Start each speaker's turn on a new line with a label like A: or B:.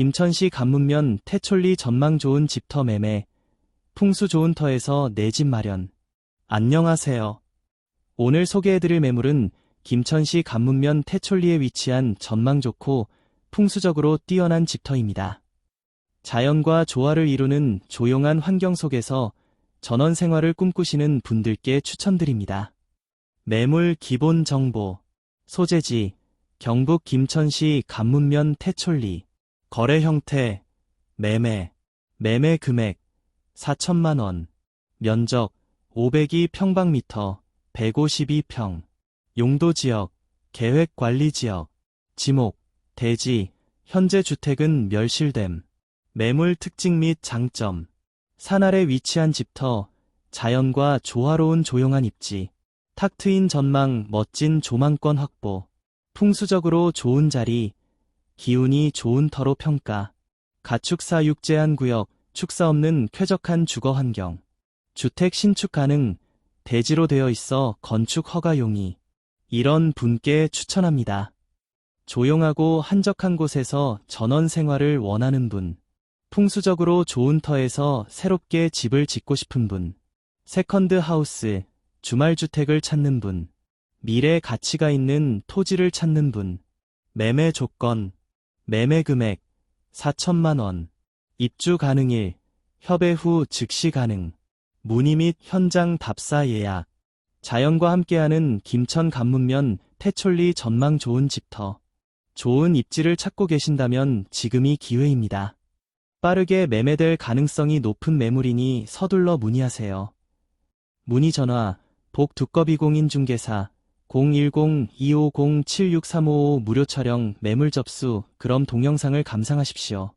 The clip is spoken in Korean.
A: 김천시 간문면 태촌리 전망 좋은 집터 매매, 풍수 좋은 터에서 내 집 마련. 안녕하세요. 오늘 소개해드릴 매물은 김천시 간문면 태촌리에 위치한 전망 좋고 풍수적으로 뛰어난 집터입니다. 자연과 조화를 이루는 조용한 환경 속에서 전원 생활을 꿈꾸시는 분들께 추천드립니다. 매물 기본 정보, 소재지, 경북 김천시 간문면 태촌리, 거래 형태, 매매, 매매 금액, 4천만 원, 면적, 502 평방미터, 152평, 용도 지역, 계획 관리 지역, 지목, 대지, 현재 주택은 멸실됨, 매물 특징 및 장점, 산 아래 위치한 집터, 자연과 조화로운 조용한 입지, 탁 트인 전망 멋진 조망권 확보, 풍수적으로 좋은 자리, 기운이 좋은 터로 평가, 가축사 육제한 구역, 축사 없는 쾌적한 주거 환경, 주택 신축 가능, 대지로 되어 있어 건축 허가 용이, 이런 분께 추천합니다. 조용하고 한적한 곳에서 전원 생활을 원하는 분, 풍수적으로 좋은 터에서 새롭게 집을 짓고 싶은 분, 세컨드 하우스, 주말주택을 찾는 분, 미래 가치가 있는 토지를 찾는 분, 매매 조건, 매매 금액, 4천만 원, 입주 가능일, 협의 후 즉시 가능, 문의 및 현장 답사 예약, 자연과 함께하는 김천 간문면 태촌리 전망 좋은 집터, 좋은 입지를 찾고 계신다면 지금이 기회입니다. 빠르게 매매될 가능성이 높은 매물이니 서둘러 문의하세요. 문의 전화 복 두꺼비 공인중개사 010-250-76355 무료 촬영 매물 접수 그럼 동영상을 감상하십시오.